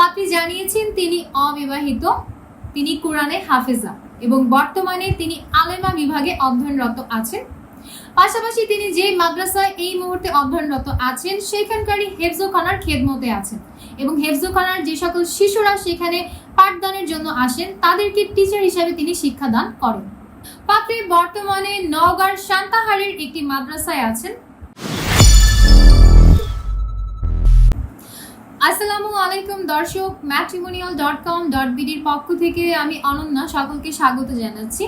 পাত্রী জানিয়েছেন তিনি অবিবাহিত। তিনি কোরআনে হাফেজা এবং বর্তমানে তিনি আলেমা বিভাগে অধ্যয়নরত আছেন। পাশাপাশি তিনি যে মাদ্রাসায় এই মুহূর্তে অধ্যয়নরত আছেন, সেখানকারই হেফজোখানার খেদমতে আছেন এবং হেফজোখানার যে সকল শিশুরা সেখানে পাঠদানের জন্য আসেন, তাদেরকে টিচার হিসাবে তিনি শিক্ষাদান করেন। পাত্রী বর্তমানে নওগাঁর শান্তাহারের একটি মাদ্রাসায় আছেন। আসসালামু আলাইকুম, দর্শক ম্যাট্রিমোনিয়াল ডট কম ডট বিডির পক্ষ থেকে আমি অনন্যা সকলকে স্বাগত জানাচ্ছি।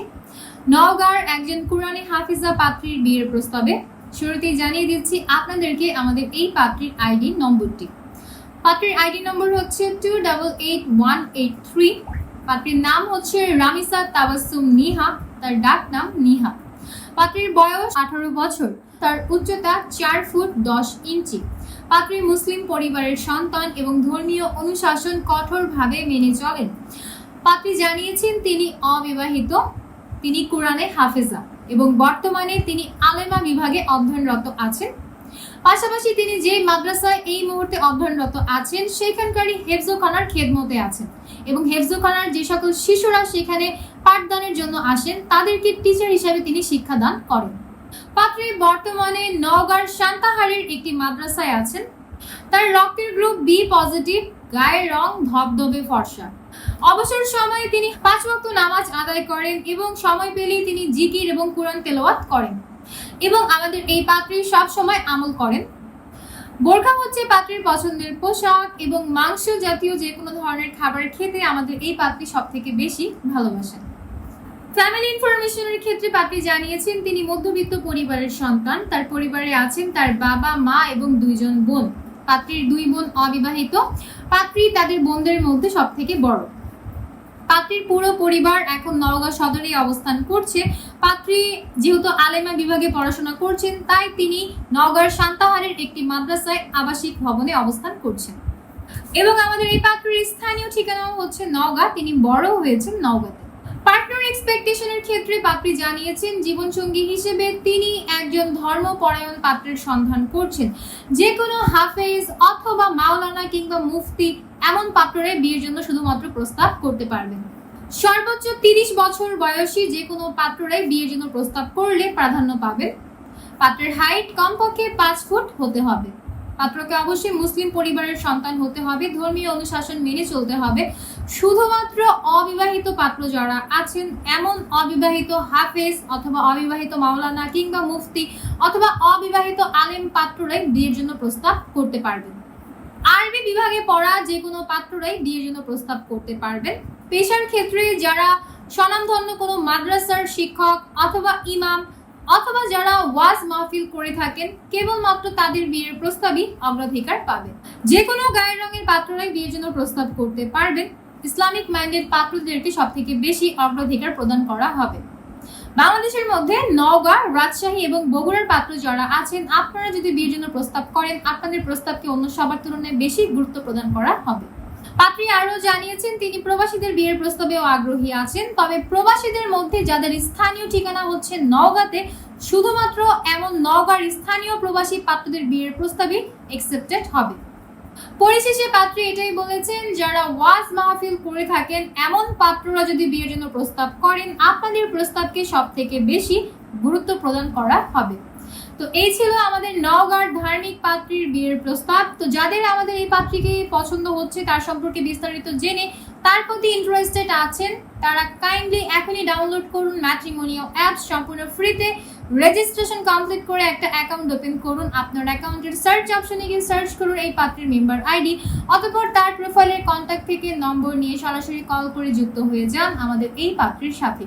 নওগাঁর একজন কুরআনী হাফিজা পাত্রীর বিয়ের প্রস্তাবে। শুরুতেই জানিয়ে দিচ্ছি আপনাদেরকে আমাদের এই পাত্রীর আইডি নম্বরটি। পাত্রীর আইডি নম্বর হচ্ছে two double eight one eight three পাত্রীর নাম হচ্ছে রামিসা তাবাসুম নিহা, তার ডাক নাম নিহা। পাত্রীর বয়স আঠারো বছর। তার উচ্চতা চার ফুট দশ ইঞ্চি। পাত্রী মুসলিম পরিবারের সন্তান এবং ধর্মীয় অনুশাসন কঠোরভাবে মেনে চলেন। পাত্রী জানিয়েছেন, তিনি অবিবাহিত, তিনি কোরআনে হাফেজা এবং বর্তমানে তিনি আলেমা বিভাগে অধ্যয়নরত আছেন। পাশাপাশি তিনি যে মাদ্রাসায় এই মুহূর্তে অধ্যয়নরত আছেন, সেখানকারই হেফজোখানার খেদমতে আছেন। এবং হেফজোখানার যে সকল শিশুরা সেখানে পাঠদানের জন্য আসেন, তাদেরকে টিচার হিসাবে তিনি শিক্ষাদান করেন। পাত্রী বর্তমানে নওগাঁর শান্তাহারের একটি মাদ্রাসায় আছেন। তার রক্তের গ্রুপ বি পজিটিভ গায়ের রং ধবধবে ফর্সা। অবসর সময়ে তিনি পাঁচ ওয়াক্ত নামাজ আদায় করেন এবং সময় পেলেই তিনি জিকির এবং কোরআন তেলাওয়াত করেন। এবং আমাদের এই পাত্রী সব সময় আমল করেন। বোরখা হচ্ছে পাত্রীর পছন্দের পোশাক এবং মাংস জাতীয় যে কোনো ধরনের খাবার খেতে আমাদের এই পাত্রী সব থেকে বেশি ভালোবাসেন। ফ্যামিলি ইনফরমেশনের ক্ষেত্রে পাত্রী জানিয়েছেন, তিনি মধ্যবিত্ত পরিবারের সন্তান। তার পরিবারে আছেন তার বাবা, মা এবং দুইজন বোন। পাত্রীর দুই বোন অবিবাহিত। পাত্রী তাদের বোনদের মধ্যে সব থেকে বড়। পাত্রীর পুরো পরিবার এখন নওগাঁ সদরে অবস্থান করছে। পাত্রী যেহেতু আলেমা বিভাগে পড়াশোনা করছেন, তাই তিনি নওগাঁর শান্তাহারের একটি মাদ্রাসায় আবাসিক ভবনে অবস্থান করছেন। এবং আমাদের এই পাত্রীর স্থানীয় ঠিকানাও হচ্ছে নওগাঁ, তিনি বড় হয়েছেন নওগাঁতে। পার্টনার এক্সপেকটেশনের ক্ষেত্রে পাত্রী জানিয়েছেন, জীবনসঙ্গী হিসেবে তিনি একজন ধর্মপরায়ণ পাত্রের সন্ধান করছেন। যে কোনো হাফেজ অথবা মাওলানা কিংবা মুফতি এমন পাত্রে বিয়ের জন্য শুধুমাত্র প্রস্তাব করতে পারবেন। সর্বোচ্চ তিরিশ বছর বয়সী যে কোনো পাত্ররাই বিয়ের জন্য প্রস্তাব করলে প্রাধান্য পাবেন। পাত্রের হাইট কমপক্ষে পাঁচ ফুট হতে হবে। পাত্রকে অবশ্যই মুসলিম পরিবারের সন্তান হতে হবে। ধর্মীয় অনুশাসন মেনে চলতে হবে। শুধুমাত্র অবিবাহিত পাত্র যারা আছেন, এমন অবিবাহিত হাফেজ অথবা অবিবাহিত মাওলানা কিংবা মুফতি অথবা অবিবাহিত আলেম পাত্ররাই বিয়ের জন্য প্রস্তাব করতে পারবেন। আরবি বিভাগে পড়া যে কোনো পাত্ররাই বিয়ের জন্য প্রস্তাব করতে পারবেন। পেশার ক্ষেত্রে যারা স্বনামধন্য কোনো মাদ্রাসার শিক্ষক অথবা ইমাম অথবা যারা ওয়াজ মাহফিল করে থাকেন, কেবলমাত্র তাদের বিয়ের প্রস্তাবই অগ্রাধিকার পাবে যে কোনো গায়ের রঙের পাত্ররাই বিয়ের জন্য প্রস্তাব করতে পারবেন। ইসলামিক মাইন্ডেড পাত্রদেরকে সব থেকে বেশি অগ্রাধিকার প্রদান করা হবে। বাংলাদেশের মধ্যে নওগাঁ, রাজশাহী এবং বগুড়ার পাত্র যারা আছেন, আপনারা যদি বিয়ের জন্য প্রস্তাব করেন, আপনাদের প্রস্তাবকে অন্য সবার তুলনায় বেশি গুরুত্ব প্রদান করা হবে। পাত্রী আরও জানিয়েছেন, তিনি প্রবাসীদের বিয়ের প্রস্তাবেও আগ্রহী আছেন, তবে প্রবাসীদের মধ্যে যাদের স্থানীয় ঠিকানা হচ্ছে নওগাঁতে, শুধুমাত্র এমন নওগাঁর স্থানীয় প্রবাসী পাত্রদের বিয়ের প্রস্তাবই একসেপ্টেড হবে। পরিশেষে পাত্রী এটাই বলেছেন, যারা ওয়াজ মাহফিল করে থাকেন, এমন পাত্ররা যদি বিয়ের জন্য প্রস্তাব করেন, আপনাদের প্রস্তাবকে সব থেকে বেশি গুরুত্ব প্রদান করা হবে। তো এই ছিল আমাদের নওগাঁর ধার্মিক পাত্রীর বিয়ের প্রস্তাব। তো যাদের আমাদের এই পাত্রীকে পছন্দ হচ্ছে, তার সম্পর্কে বিস্তারিত জেনে তার প্রতি ইন্টারেস্টেড আছেন, তারা কাইন্ডলি এখনই ডাউনলোড করুন ম্যাট্রিমোনিয়াল অ্যাপস সম্পূর্ণ ফ্রিতে রেজিস্ট্রেশন কমপ্লিট করে একটা অ্যাকাউন্ট ওপেন করুন। আপনার অ্যাকাউন্টের সার্চ অপশনে গিয়ে সার্চ করুন এই পাত্রের মেম্বার আইডি অতঃপর তার প্রোফাইলের কন্ট্যাক্ট থেকে নম্বর নিয়ে সরাসরি কল করে যুক্ত হয়ে যান আমাদের এই পাত্রের সাথে।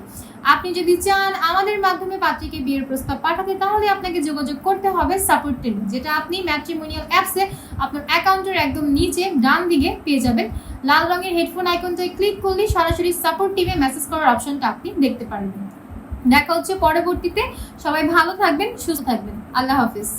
আপনি যদি চান আমাদের মাধ্যমে পাত্রীকে বিয়ের প্রস্তাব পাঠাতে, তাহলে আপনাকে যোগাযোগ করতে হবে সাপোর্ট টিম যেটা আপনি ম্যাট্রিমোনিয়াল অ্যাপসে আপনার অ্যাকাউন্টের একদম নিচে, ডান দিকে পেয়ে যাবেন। লাল রঙের হেডফোন আইকনটায় ক্লিক করলে সরাসরি সাপোর্ট টিমে মেসেজ করার অপশনটা আপনি দেখতে পারবেন। দেখা হচ্ছে পরবর্তীতে। সবাই ভালো থাকবেন সুস্থ থাকবেন। আল্লাহ হাফিজ।